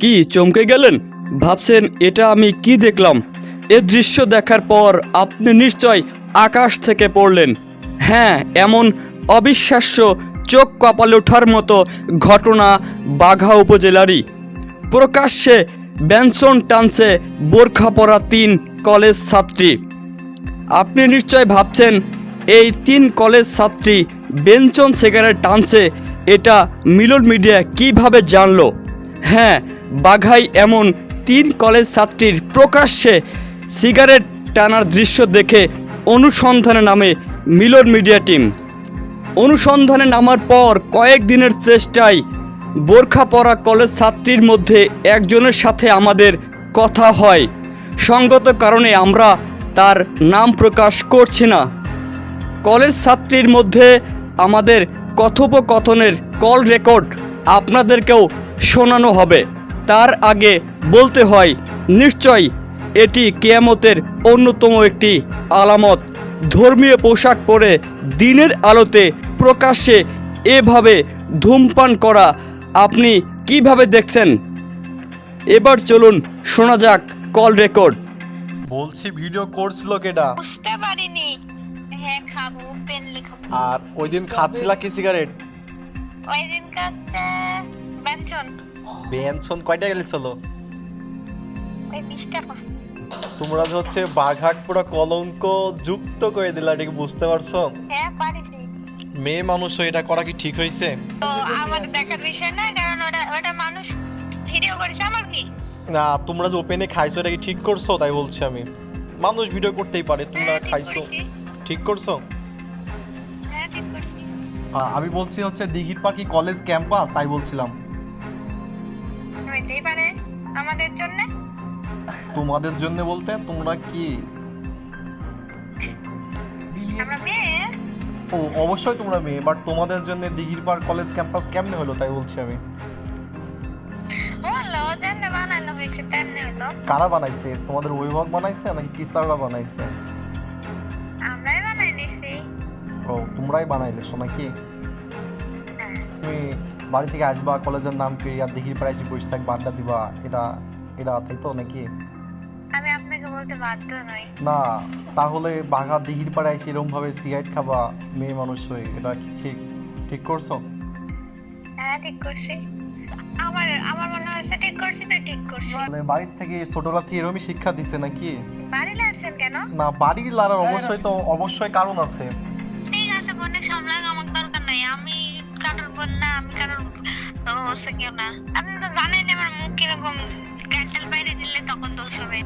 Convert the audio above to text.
কি চমকে গেলেন? ভাবছেন এটা আমি কি দেখলাম? এ দৃশ্য দেখার পর আপনি নিশ্চয় আকাশ থেকে পড়লেন। হ্যাঁ এমন অবিশ্বাস্য চোখ কপালে ওঠার মতো ঘটনা বাঘা উপজেলারই। প্রকাশ্যে ব্যঞ্চন টানছে বোরখা পরা তিন কলেজ ছাত্রী। আপনি নিশ্চয় ভাবছেন, এই তিন কলেজ ছাত্রী বেঞ্চন সিগারেট টানছে, এটা মিলন মিডিয়া কীভাবে জানলো? হ্যাঁ বাঘাই এমন তিন কলেজ ছাত্রীর প্রকাশ্যে সিগারেট টানার দৃশ্য দেখে অনুসন্ধানে নামে মিলন মিডিয়া টিম। অনুসন্ধানে নামার পর কয়েক দিনের চেষ্টায় বোরখা পরা কলেজ ছাত্রীর মধ্যে একজনের সাথে আমাদের কথা হয়। সঙ্গত কারণে আমরা তার নাম প্রকাশ করছি না। কলেজ ছাত্রীর মধ্যে আমাদের কথোপকথনের কল রেকর্ড আপনাদেরকেও শোনানো হবে। তার আগে বলতে হয় নিশ্চয় এটি কেয়ামতের অন্যতম একটি আলামত। ধর্মীয় পোশাক পরে দিনের আলোতে প্রকাশ্যে এভাবে ধূমপান করা আপনি কীভাবে দেখছেন? এবার চলুন শোনা যাক কল রেকর্ড। বলছি ভিডিও করছিল কেডা? বুঝতে পারিনি। হ্যাঁ খাব পেন লেখাবো আর ওই দিন খাচ্ছিলা কি সিগারেট ওই দিন কাছে ব্যঞ্জন। বেনসন কয়টা বিশ টাকা। তোমরা যে হচ্ছে বাঘাক পুরো কলঙ্ক যুক্ত করে দিলা এটা কি বুঝতে পারছ? হ্যাঁ পারিছি। মেয়ে মানুষ এটা করা কি ঠিক হয়েছে তো আমার দেখার বিষয় না কারণ ওটা ওটা মানুষ ভিডিও করেছে আমার কি? না তোমরা যে ওপেনে খাইছো এটা কি ঠিক করছ? তাই বলছি আমি। মানুষ ভিডিও করতেই পারে তোমরা হ্যাঁ, খাইছো। ঠিক করছ? হ্যাঁ আমি বলছি হচ্ছে দিঘির পার্ক কি কলেজ ক্যাম্পাস তাই বলছিলাম। হইতেই পারে আমাদের জন্য? তোমাদের জন্য বলতে তোমরা কি? আমরা মেয়ে। ও অবশ্যই তোমরা মেয়ে বাট তোমাদের জন্য দিঘির পার্ক কলেজ ক্যাম্পাস কেমনে হলো তাই বলছি আমি? কারা বানাইছে? তোমাদের অভিভাবক বানাইছে নাকি টিচাররা বানাইছে? আমরাই ও তোমরাই বানাইলে নাকি? হ্যাঁ। তুমি বাড়ি থেকে আসবা কলেজের নাম কি আর দিঘির পাড়ে এসে বসে থাকবা আড্ডা দিবা এটা এটা তাই তো নাকি? আমি আপনাকে বলতে বাধ্য নই। না তাহলে বাঘা দিঘির পাড়ে এসে এরকম ভাবে সিগারেট খাবা মেয়ে মানুষ হয়ে এটা কি ঠিক ঠিক করছ? হ্যাঁ ঠিক করছি। আমার আমার মনে হয়েছে ঠিক করছি তো ঠিক করছি। মানে বাড়ির থেকে ছোটবেলা থেকে এরকমই শিক্ষা দিছে নাকি? বাড়ি লাগছেন কেন? না লাড়ার অবশ্যই তো অবশ্যই কারণ আছে। ঠিক আছে বোনের সামলাক আমার দরকার নাই। আমি কারোর বোন না, আমি কারোর ও কেউ না। আপনি তো জানেন আমার মুখ কীরকম। ক্যান্ডেল বাইরে দিলে তখন দোষ হবে।